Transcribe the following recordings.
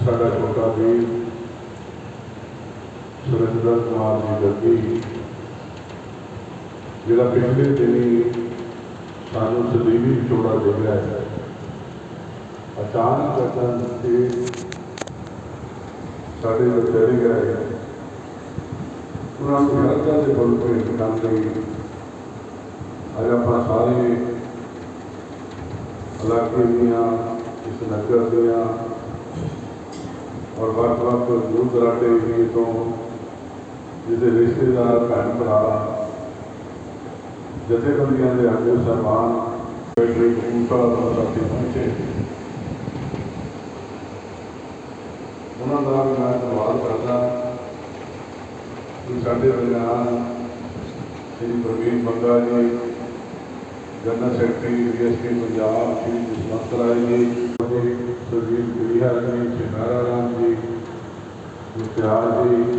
ਸਾਡਾ ਛੋਟਾ ਵੀਰ ਸੁਰਿੰਦਰ ਕੁਮਾਰ ਜੀ ਗੱਗੀ ਜਿਹੜਾ ਪਿਛਲੇ ਦਿਨੀ ਸਾਨੂੰ ਸਦੀਵੀ ਵਿਛੋੜਾ ਦੇ ਗਿਆ ਹੈ, ਅਚਾਨਕ ਅਚਾਨਕ ਤੇ ਸਾਡੇ ਵਿਚਾਰੇ ਗਏ ਉਹਨਾਂ ਨੂੰ ਹਰਕਤਾਂ ਦੇ ਬਲ ਤੇ ਕੰਮ ਲਈ ਅੱਜ ਆਪਾਂ ਸਾਰੇ ਇਲਾਕੇ ਦੀਆਂ ਇਸ ਨਗਰ ਦੀਆਂ ਔਰ ਵੱਖ ਵੱਖ ਦੂਰ ਦਰਾਡੇ ਏਰੀਏ ਤੋਂ ਜਿਹਦੇ ਰਿਸ਼ਤੇਦਾਰ, ਭੈਣ ਭਰਾ, ਜਥੇਬੰਦੀਆਂ ਦੇ ਆਗੂ ਸਹਿਬਾਨ ਬੈਠੇ ਕਪੂਰਥਲਾ ਤੋਂ ਸਾਥੀ ਪਹੁੰਚੇ। ਉਹਨਾਂ ਦਾ ਮੈਂ ਧੰਨਵਾਦ ਕਰਦਾ ਕਿ ਸਾਡੇ ਦਰਮਿਆਨ Shri Praveen Banga ji general secretary BSP Punjab, Shri Jaswant Rai ji ji Surjit ਗੁਰੀਹਾ ਜੀ ਸ਼ਿਕਾਰਾ ਰਾਮ ਜੀ, ਮੁਖਤਿਆਰ ਜੀ,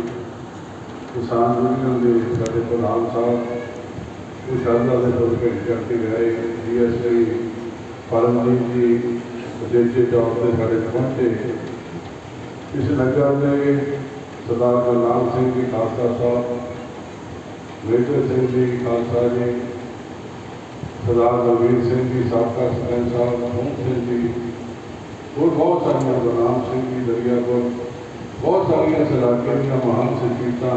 ਕਿਸਾਨ ਯੂਨੀਅਨ ਦੇ ਸਾਡੇ ਪ੍ਰਧਾਨ ਸਾਹਿਬ, ਉਹ ਸ਼ਰਦਾ ਦੇ ਤੋਂ ਭੇਟ ਕਰਕੇ ਗਏ। ਡੀਐਸਪੀ ਪਰਮਜੀਤ ਜੀ ਉਚੇਚੇ ਤੌਰ ਤੇ ਸਾਡੇ ਪਹੁੰਚੇ। ਇਸ ਨਗਰ ਦੇ ਸਰਦਾਰ ਗੁਰਨਾਮ ਸਿੰਘ ਜੀ, ਖਾਲਸਾ ਸਾਹਿਬ, ਮੇਜਰ ਸਿੰਘ ਜੀ, ਖਾਲਸਾ ਜੀ ਸਰਦਾਰ ਬਲਵੀਰ ਸਿੰਘ ਜੀ, ਸਾਬਕਾ ਸਰਪੰਚ ਸਾਹਿਬ ਮੋਹਨ ਸਿੰਘ ਜੀ, ਹੋਰ ਬਹੁਤ ਸਾਰੀਆਂ ਗੁਰਨਾਮ ਸਿੰਘ ਜੀ ਦਰਿਆਪੁਰ ਬਹੁਤ ਸਾਰੀਆਂ ਇਸ ਦੀਆਂ ਮਹਾਨ ਸ਼ਖਸੀਅਤਾਂ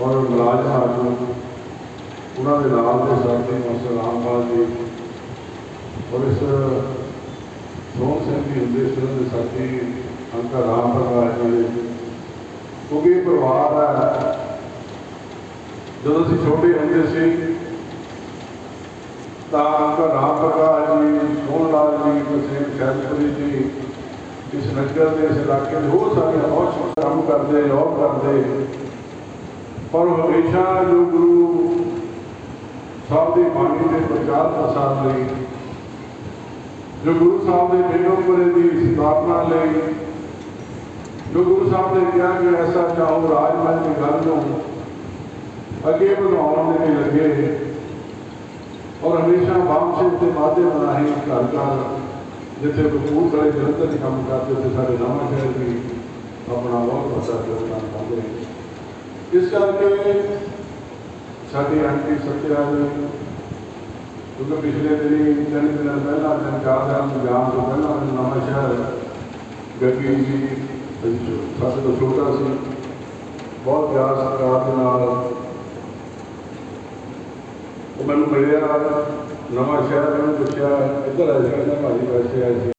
ਔਰ ਮੁਲਾਜ਼ਮ ਆਗੂ ਉਹਨਾਂ ਦੇ ਨਾਲ ਦੇ ਸਾਥੀ ਮਾਸਟਰ ਰਾਮਪਾਲ ਜੀ ਔਰ ਇਸ ਸੋਹਣ ਸਿੰਘ ਜੀ ਹੁੰਦੇ ਸੀ ਦੇ ਸਾਥੀ ਅੰਕਾ ਰਾਮ ਪ੍ਰਕਾਸ਼ ਜੀ ਕਿਉਂਕਿ ਪਰਿਵਾਰ ਹੈ। ਜਦੋਂ ਅਸੀਂ ਛੋਟੇ ਹੁੰਦੇ ਸੀ ਤਾਂ ਅੰਕਾ ਪ੍ਰਕਾਸ਼ ਜੀ, ਸੋਹਣ ਲਾਲ ਜੀ ਤਸੀਮ ਸ਼ੈਲਪੁਰੀ ਜੀ ਇਸ ਨਗਰ ਦੇ ਇਸ ਇਲਾਕੇ ਦੇ ਹੋਰ ਸਾਰੇ ਬਹੁਤ ਕੰਮ ਕਰਦੇ ਔਰ ਕਰਦੇ। ਪਰ ਹਮੇਸ਼ਾ ਜੋ ਗੁਰੂ ਸਾਹਿਬ ਦੀ ਬਾਣੀ ਦੇ ਪ੍ਰਚਾਰ ਪ੍ਰਸਾਰ ਲਈ, ਜੋ ਗੁਰੂ ਸਾਹਿਬ ਦੇ ਬੇਨੋਪਰੇ ਦੀ ਸਥਾਪਨਾ ਲਈ, ਜੋ ਗੁਰੂ ਸਾਹਿਬ ਨੇ ਕਿਹਾ ਕਿ ਐਸਾ ਚਾਹੋ ਰਾਜਮਹਿਲ ਦੀ ਗੱਲ ਨੂੰ ਅੱਗੇ ਵਧਾਉਣ ਦੇ ਲਈ ਲੱਗੇ। ਔਰ ਹਮੇਸ਼ਾ ਵਾਮਸੇ ਤੇ ਮਾਧਿਅਮ ਰਾਹੀਂ ਘਰ ਘਰ ਜਿੱਥੇ ਕਪੂਰ ਕਰੇ ਜਲੰਧਰ ਚ ਕੰਮ ਕਰਦੇ, ਉੱਥੇ ਸਾਡੇ ਨਵਾਂ ਸ਼ਹਿਰ ਵੀ ਆਪਣਾ ਬਹੁਤ ਵੱਡਾ ਯੋਗਦਾਨ ਪਾਉਂਦੇ ਇਸ ਕਰਕੇ ਸਾਡੇ ਆਂਟੀ ਸਤਿਆ ਜੀ ਕਿਉਂਕਿ ਪਿਛਲੇ ਦਿਨੀ ਤਿੰਨ ਦਿਨ ਪਹਿਲਾਂ ਤਿੰਨ ਚਾਰ ਦਿਨ ਤੋਂ ਤੋਂ ਪਹਿਲਾਂ ਮੈਨੂੰ ਨਵਾਂ ਸ਼ਹਿਰ ਗੱਗੀ ਜੀ ਸਾਡੇ ਤੋਂ ਛੋਟਾ ਸੀ। ਬਹੁਤ ਪਿਆਰ ਸਰਕਾਰ ਦੇ ਨਾਲ ਉਹ ਮੈਨੂੰ ਮਿਲਿਆ ਨਵਾਂ ਸ਼ਹਿਰ ਮੈਨੂੰ ਪੁੱਛਿਆ ਇੱਧਰ ਆ ਜੀ ਭਾਜੀ ਵੈਸੇ ਆਏ ਸੀ।